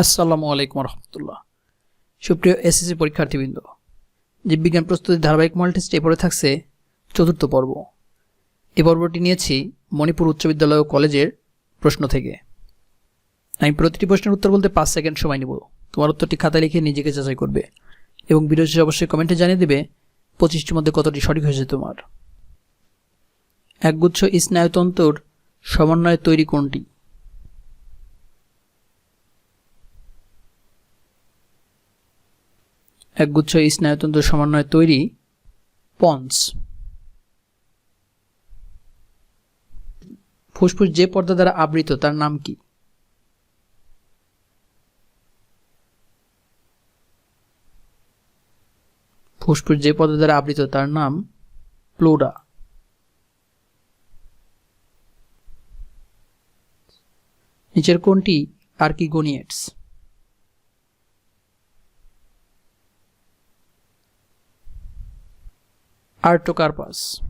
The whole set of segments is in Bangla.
আসসালামু আলাইকুম রহমতুল্লাহ সুপ্রিয় এসএসসি পরীক্ষার্থীবৃন্দ জীববিজ্ঞান প্রস্তুতির ধারাবাহিক মডেল টেস্ট এরপরে থাকছে চতুর্থ পর্ব। এ পর্বটি নিয়েছি মণিপুর উচ্চ বিদ্যালয় ও কলেজের প্রশ্ন থেকে। আমি প্রতিটি প্রশ্নের উত্তর বলতে পাঁচ সেকেন্ড সময় নেব। তোমার উত্তরটি খাতায় লিখে নিজেকে যাচাই করবে এবং শেষে অবশ্যই কমেন্টে জানিয়ে দেবে পঁচিশটির মধ্যে কতটি সঠিক হয়েছে তোমার। একগুচ্ছ স্নায়ুতন্ত্রর সমন্বয়ে তৈরি কোনটি? একগুচ্ছ স্নায়ুতন্ত্র সমন্বয়ে তৈরি পন্স। ফুসফুস যে পর্দা দ্বারা আবৃত, তার নাম কি? ফুসফুস যে পর্দা দ্বারা আবৃত, তার নাম প্লোরা নিচের কোনটি আর্কিগোনিয়েটস আর্টোকার্পাস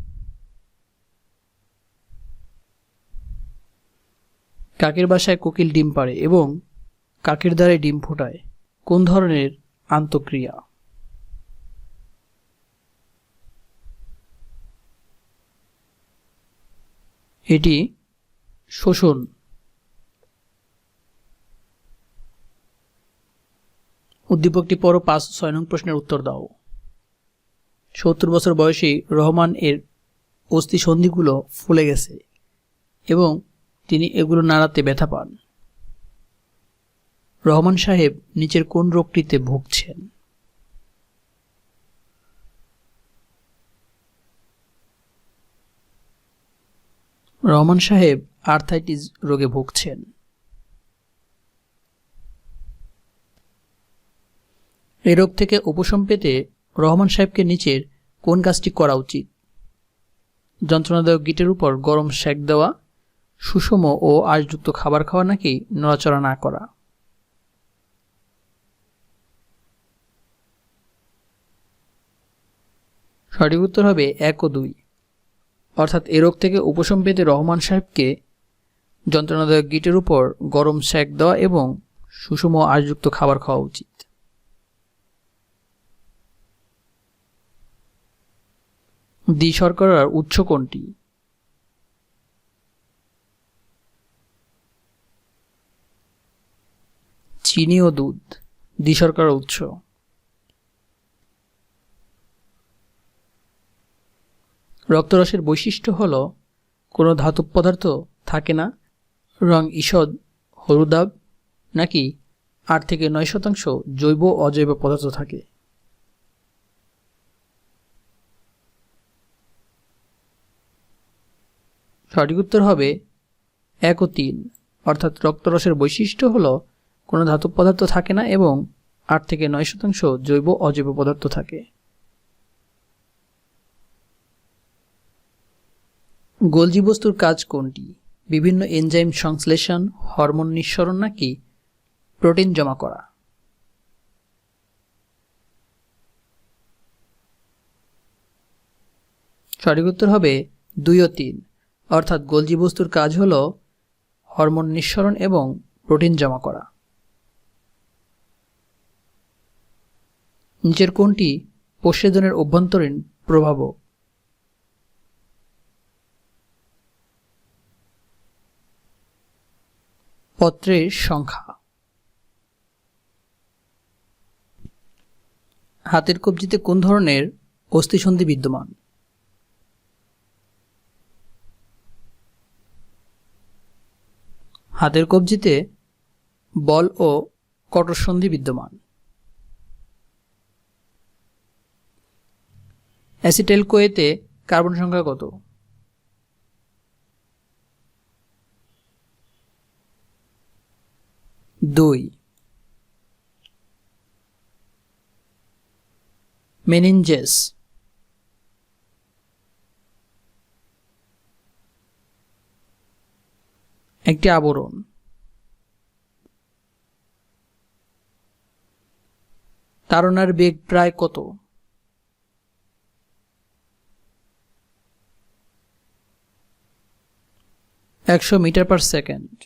কাকের বাসায় কোকিল ডিম পাড়ে এবং কাকের দ্বারে ডিম ফোটায়। কোন ধরনের আন্তঃক্রিয়া? এটি শোষণ। উদ্দীপকটি পর পাঁচ, ছয় নং প্রশ্নের উত্তর দাও। সত্তর বছর বয়সী রহমান এর অস্থি সন্ধিগুলো ফুলে গেছে এবং তিনি এগুলো নাড়াতে ব্যথা পান। রহমান সাহেব নিচের কোন রোগটিতে ভুগছেন? রহমান সাহেব আর্থাইটিস রোগে ভুগছেন। এ রোগ থেকে উপশম পেতে রহমান সাহেবকে নিচের কোন কাজটি করা উচিত? যন্ত্রণাদায়ক গিটের উপর গরম সেক দেওয়া, সুষম ও আশযুক্ত খাবার খাওয়া নাকি নড়াচড়া না করা? সঠিক উত্তর হবে এক ও দুই। অর্থাৎ এ রোগ থেকে উপশম পেতে রহমান সাহেবকে যন্ত্রণাদায়ক গিটের উপর গরম সেক দেওয়া এবং সুষম আশযুক্ত খাবার খাওয়া উচিত। দ্বি শর্করার উৎস কোনটি? চিনি ও দুধ দ্বি শর্করার উৎস। রক্তরসের বৈশিষ্ট্য হল, কোনো ধাতব পদার্থ থাকে না, রং ঈষদ হলুদাব নাকি আট থেকে নয় শতাংশ জৈব অজৈব পদার্থ থাকে। সঠিক উত্তর হবে এক ও তিন। অর্থাৎ রক্তরসের বৈশিষ্ট্য হল কোনো ধাতব পদার্থ থাকে না এবং আট থেকে নয় শতাংশ জৈব অজৈব পদার্থ থাকে। গোলজি বস্তুর কাজ কোনটি? বিভিন্ন এনজাইম সংশ্লেষণ, হরমোন নিঃসরণ নাকি প্রোটিন জমা করা? সঠিক উত্তর হবে দুই ও তিন। অর্থাৎ গোলজি বস্তুর কাজ হল হরমোন নিঃসরণ এবং প্রোটিন জমা করা। নিচের কোনটি পোষেদনের অভ্যন্তরীণ প্রভাবক পত্রের সংখ্যা। হাতের কবজিতে কোন ধরনের অস্থিসন্ধি বিদ্যমান? হাতের কবজিতে বল ও কটরসন্ধি বিদ্যমান। অ্যাসিটেল কোয়েতে কার্বন সংখ্যা কত? দুই। মেনিনজেস। একটি আবরণ। তারণার বেগ প্রায় কত? একশো মিটার পার সেকেন্ড।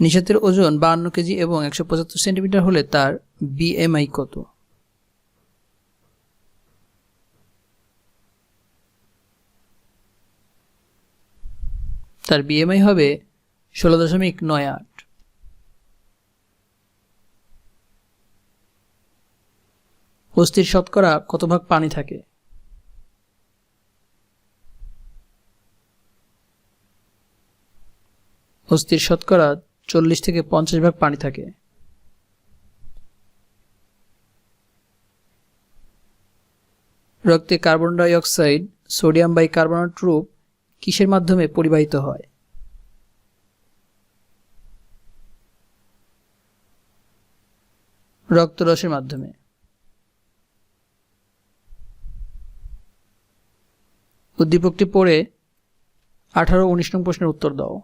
নিষাদের ওজন বাহান্ন কেজি এবং একশো পঁচাত্তর সেন্টিমিটার হলে তার বিএমআই কত? তার বিএমআই হবে ষোলো দশমিক নয় আট। অস্থির শতকরা কত ভাগ পানি থাকে? অস্থির শতকরা চল্লিশ থেকে পঞ্চাশ ভাগ পানি থাকে। রক্তে carbon dioxide sodium bicarbonate রূপ কিসের মাধ্যমে পরিবাহিত হয়? রক্তরসের মাধ্যমে। উদ্দীপকটি পড়ে আঠারো উনিশ নং প্রশ্নের উত্তর দাও।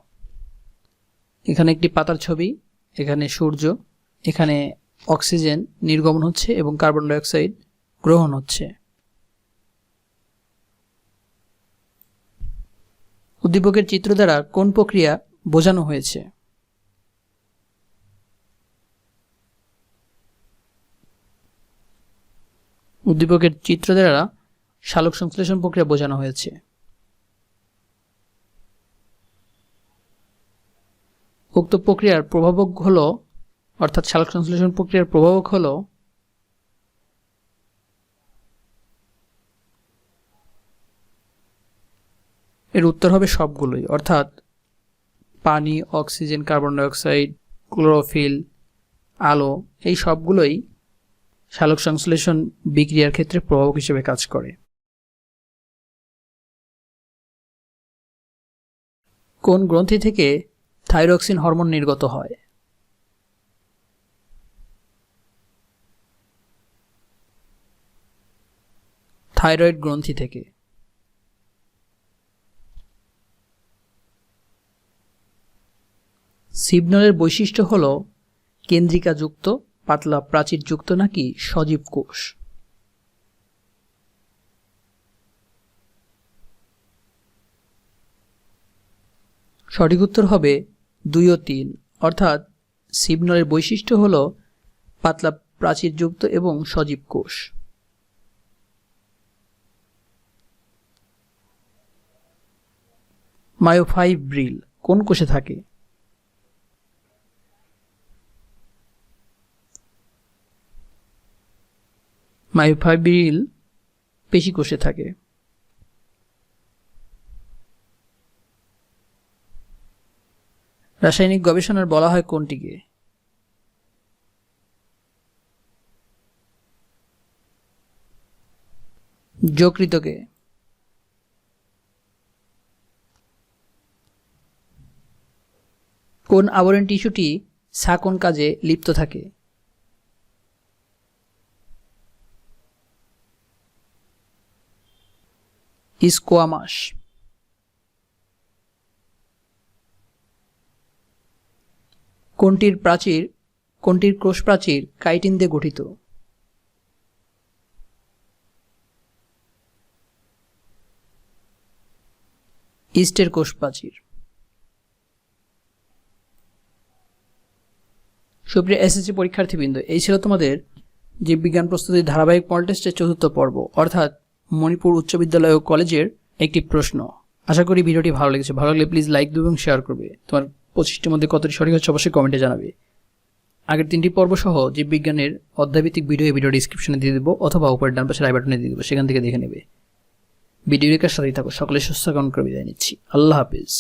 এখানে একটি পাতার ছবি, এখানে সূর্য, এখানে অক্সিজেন নির্গমন হচ্ছে এবং কার্বন ডাইঅক্সাইড গ্রহণ হচ্ছে। উদ্দীপকের চিত্র দ্বারা কোন প্রক্রিয়া বোঝানো হয়েছে? উদ্দীপকের চিত্র দ্বারা শালক সংশ্লেষণ প্রক্রিয়া বোঝানো হয়েছে। উক্ত প্রক্রিয়ার প্রভাবক হল, অর্থাৎ সালোক সংশ্লেষণ প্রক্রিয়ার প্রভাবক হল এর উত্তর হবে সবগুলোই। অর্থাৎ পানি, অক্সিজেন, কার্বন ডাইঅক্সাইড, ক্লোরোফিল, আলো, এই সবগুলোই সালোক সংশ্লেষণ বিক্রিয়ার ক্ষেত্রে প্রভাবক হিসেবে কাজ করে। কোন গ্রন্থি থেকে থাইরক্সিন হরমোন নির্গত হয়? থাইরয়েড গ্রন্থি থেকে। সিগন্যালের বৈশিষ্ট্য হল কেন্দ্রিকাযুক্ত, পাতলা প্রাচীরযুক্ত নাকি সজীব কোষ। সঠিক উত্তর হবে দুই ও তিন। অর্থাৎ সিগন্যালের বৈশিষ্ট্য হল পাতলা প্রাচীরযুক্ত এবং সজীব কোষ। মায়োফাইব্রিল কোন কোষে থাকে? মায়োফাইব্রিল পেশি কোষে থাকে। রাসায়নিক গবেষণার বলা হয় কোনটিকে? যকৃতকে। কোন আবরণ টিস্যুটি সাকন কাজে লিপ্ত থাকে? স্কোয়ামাস কোনটির প্রাচীর, কোনটির কোষ প্রাচীর কাইটিন দিয়ে গঠিত? ইস্টের কোষ প্রাচীর সুপ্রিয় এসএসসি পরীক্ষার্থীবৃন্দ, এই ছিল তোমাদের জীববিজ্ঞান প্রস্তুতির ধারাবাহিক মল টেস্টের চতুর্থ পর্ব, অর্থাৎ মণিপুর উচ্চ বিদ্যালয় ও কলেজের একটি প্রশ্ন। আশা করি ভিডিওটি ভালো লেগেছে। ভালো লাগলে প্লিজ লাইক দেবে এবং শেয়ার করবে। তোমার পঁচিশটির মধ্যে কতটি সঠিক হচ্ছে অবশ্যই কমেন্টে জানাবে। আগের তিনটি পর্ব সহ জীববিজ্ঞানের অধ্যাভিত্তিক ভিডিও ভিডিও ডিসক্রিপশনে দিয়ে দেবো অথবা উপরের ডান পাশে বাটনে দিয়ে দেবো। সেখান থেকে দেখে নেবে। ভিডিও রেখার সাথেই থাকো। সকলে সুস্থ কারণ করে বিদায় নিচ্ছি। আল্লাহ হাফিজ।